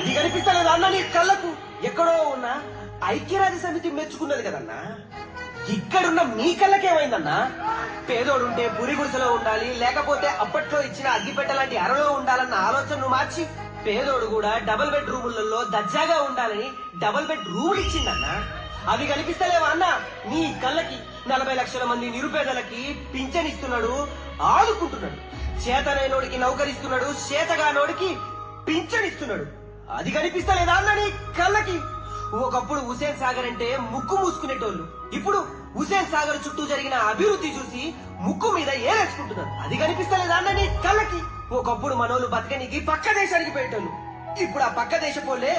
అది కనిపిస్తలేదు అన్న నీ కళ్ళకు. ఎక్కడో ఉన్న ఐక్యరాజ్య సమితి మెచ్చుకున్నది కదన్నా. ఇక్కడున్న మీ కళ్ళకేమైందన్నా పేదోడుంటే పురి గుడిసెలో ఉండాలి లేకపోతే అప్పట్లో ఇచ్చిన అగ్గిపెట్ట లాంటి అరలో ఉండాలన్న ఆలోచనను మార్చి పేదోడు కూడా డబుల్ బెడ్ రూములలో దర్జాగా ఉండాలని డబుల్ బెడ్ రూములు ఇచ్చిందన్నా. అవి కనిపిస్తలేవా అన్న? నీ కళ్ళకి నలభై లక్షల మంది నిరుపేదలకి పింఛనిస్తున్నాడు ఆదుకుంటున్నాడు. చేతనైనోడికి నౌకరిస్తున్నాడు చేతగానోడికి పింఛనిస్తున్నాడు అది కనిపిస్తలేదా అన్న కళ్ళకి? ఒకప్పుడు హుసేన్ సాగర్ అంటే ముక్కు మూసుకునేటోళ్ళు. ఇప్పుడు హుసేన్ సాగర్ చుట్టూ జరిగిన అభివృద్ధి చూసి ముక్కు మీద ఏరేసుకుంటున్నారు అది కనిపిస్తలేదా అన్న కళ్ళకి? ఒకప్పుడు మనోళ్ళు బతకనికి పక్క దేశానికి పెట్టోళ్ళు ఇప్పుడు ఆ పక్క దేశపోలే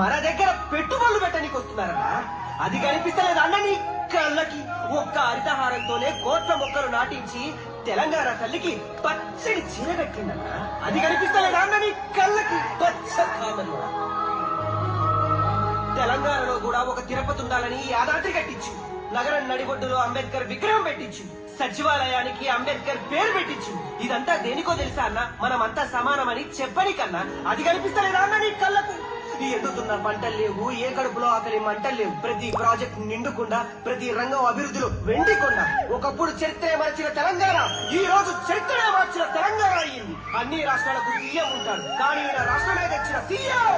మన దగ్గర పెట్టుబడులు పెట్టడానికి వస్తున్నారన్నా అది కనిపిస్తలేదు అన్న నీ కళ్ళకి ఒక్క హరితహారంతోనే కోట్ల మొక్కలు నాటించి తెలంగాణ తల్లికి పచ్చడి చీర కట్టిందన్న అది కనిపిస్తలేదు అన్న నీ కళ్ళకి పచ్చ కామన్లో తెలంగాణలో కూడా ఒక తిరుపతి ఉండాలని యాదాద్రి కట్టించు. నగరం నడిబొడ్డులో అంబేద్కర్ విగ్రహం పెట్టించు. సచివాలయానికి అంబేద్కర్ పేరు పెట్టించు. ఇదంతా దేనికో తెలుసా అన్న? మనమంతా సమానమని చెప్పని కన్నా అది కనిపిస్తలేదా అన్న నీ కళ్ళకు? ఎండుతున్న ఎదుగుతున్న పంటలు లేవు. ఏ కడుపులో ఆకలి మంటలు లేవు. ప్రతి ప్రాజెక్ట్ నిండుకుండా ప్రతి రంగం అభివృద్ధిలో వెండికుండా. ఒకప్పుడు చరిత్ర మార్చిన తెలంగాణ ఈ రోజు చరిత్ర మార్చిన తెలంగాణ అయ్యింది. అన్ని రాష్ట్రాలకు సీఎం ఉంటాడు. కానీ రాష్ట్రమే తెచ్చిన సీఎం!